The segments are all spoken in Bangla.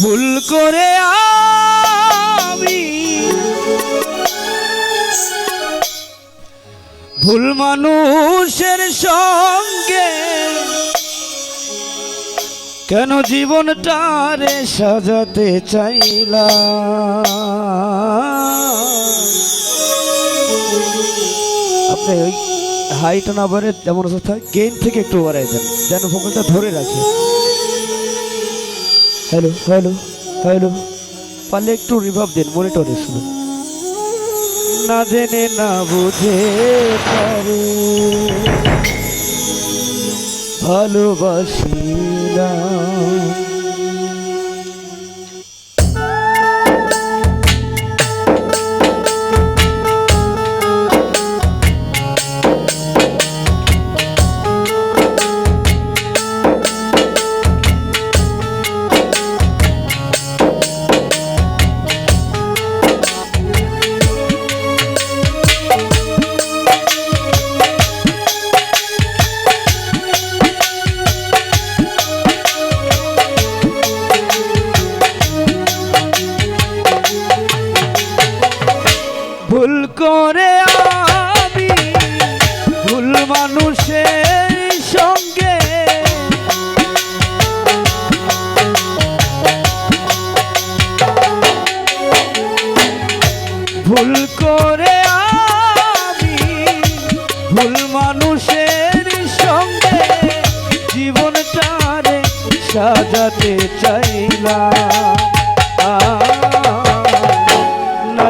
ভুল করে আমি ভুল মানুষের সঙ্গে কেন জীবনটারে সাজাতে চাইলাম? আপনি হাইটা না বাড়ে, যেমন অবস্থা গেইন থেকে একটু বাড়াই দেন, যেন ভোকালটা ধরে রাখে। হ্যালো হ্যালো হ্যালো পারলে একটু রিভাব দিন মনিটরে শুনুন। না জেনে না বুঝে পারে। ভালোবাসিলাম ভুল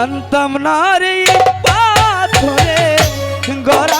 জানতাম না রে পাথরে গড়া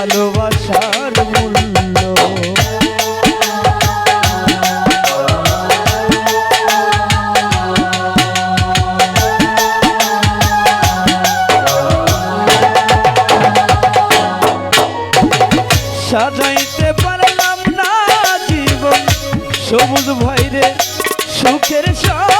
ভালোবাসার মূল্য। সাজাইতে পারলাম না জীবন। সবুজ ভাইরে সুখের সব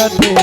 Era